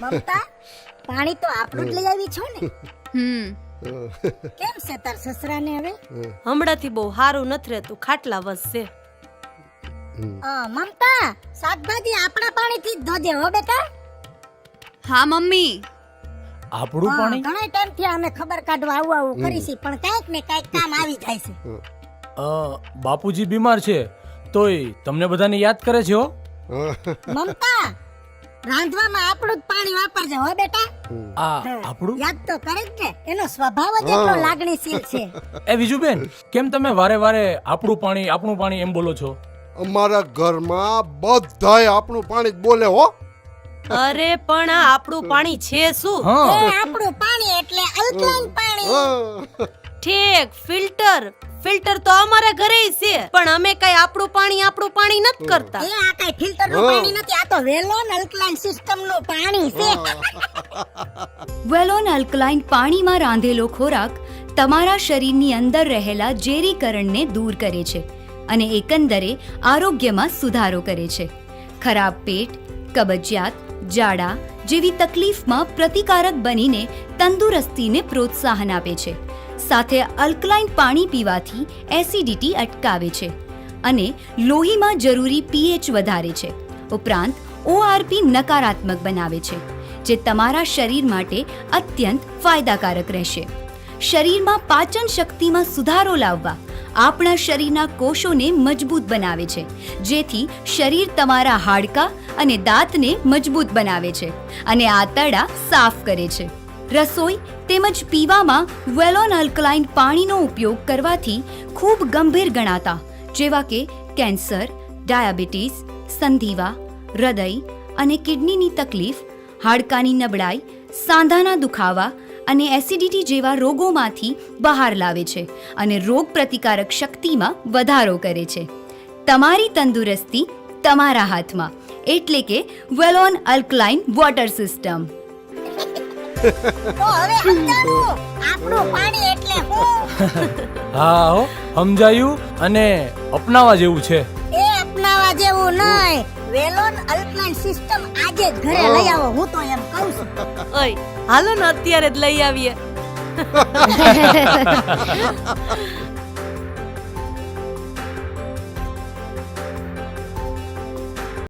મમતા પાણી તો આપણું જ લઈ આવી છો ને? હમ. કેમ છે તાર સસરાને હવે? હમણાંથી બહુ સારું નથી રહેતું ખાટલા વસશે મમતા શાકભાજી આપણા પાણીથી જ ધોજે હો બેટા. હા મમ્મી. આપણું પાણી? ઘણા ટાઈમથી અમે ખબર કાઢવા આવું આવું કરી છે પણ કાંઈક ને કાંઈક કામ આવી જાય છે. બાપુજી બીમાર છે તોય તમને બધાને યાદ કરે છે હો. મમતા રાંધવામાં આપણું જ પાણી વાપરજે હો બેટા. આ આપણું? યાદ તો કરે જ ને એનો સ્વભાવ જ એટલો લાગણીશીલ છે. એ વિજુબેન કેમ તમે વારે વારે આપણું પાણી આપણું પાણી એમ બોલો છો? અમારા ઘરમાં બધાય આપણું પાણી જ બોલે હો. અરે પણ આ આપણું પાણી છે શું? એ આપણું પાણી એટલે અલ્કલાઇન પાણી. હા. ઠીક ફિલ્ટર. ફિલ્ટર તો અમારા ઘરે છે પણ અમે કઈ આપણું પાણી આપણું પાણી નથી કરતા. એ આ કઈ ફિલ્ટરનું પાણી નથી આ તો વેલોન અલ્કલાઇન સિસ્ટમનું પાણી છે. વેલોન અલ્કલાઇન પાણીમાં રાંધેલો ખોરાક તમારા શરીરની અંદર રહેલા ઝેરીકરણને દૂર કરે છે અને એકંદરે આરોગ્યમાં સુધારો કરે છે. ખરાબ પેટ કબજિયાત જાડા જેવી તકલીફમાં પ્રતિકારક બનીને તંદુરસ્તીને પ્રોત્સાહન આપે છે. સાથે અલ્કલાઇન પાણી પીવાથી એસિડિટી અટકાવે છે અને લોહીમાં જરૂરી પીએચ વધારે છે. ઉપરાંત ઓઆરપી નકારાત્મક બનાવે છે, જે તમારા શરીર માટે અત્યંત ફાયદાકારક રહેશે. શરીરમાં પાચન શક્તિમાં સુધારો લાવવા આપણા શરીરના કોષોને મજબૂત બનાવે છે, જેથી શરીર તમારા હાડકાં અને દાંતને મજબૂત બનાવે છે અને આંતરડા સાફ કરે છે. રસોઈ તેમજ પીવામાં વેલોન અલ્કલાઇન પાણીનો ઉપયોગ કરવાથી ખૂબ ગંભીર ગણાતા, જેવા કે કેન્સર, ડાયાબિટીસ, સંધિવા, હૃદય અને કિડનીની તકલીફ, હાડકાની નબળાઈ, સાંધાના દુખાવા અને એસિડિટી જેવા રોગોમાંથી બહાર લાવે છે અને રોગ પ્રતિકારક શક્તિમાં વધારો કરે છે. તમારી તંદુરસ્તી તમારા હાથમાં, એટલે કે વેલોન અલ્કલાઇન વોટર સિસ્ટમ. તો હવે સમજાણું આપણું પાણી એટલે હું? હા હો સમજાયું અને અપનાવા જેવું છે. એ અપનાવા જેવું નહીં. વેલોન અલ્કલાઇન સિસ્ટમ આજે જ ઘરે લઈ આવો હું તો એમ કહું છું. ઓય હાલો ને અત્યારે જ લઈ આવીએ.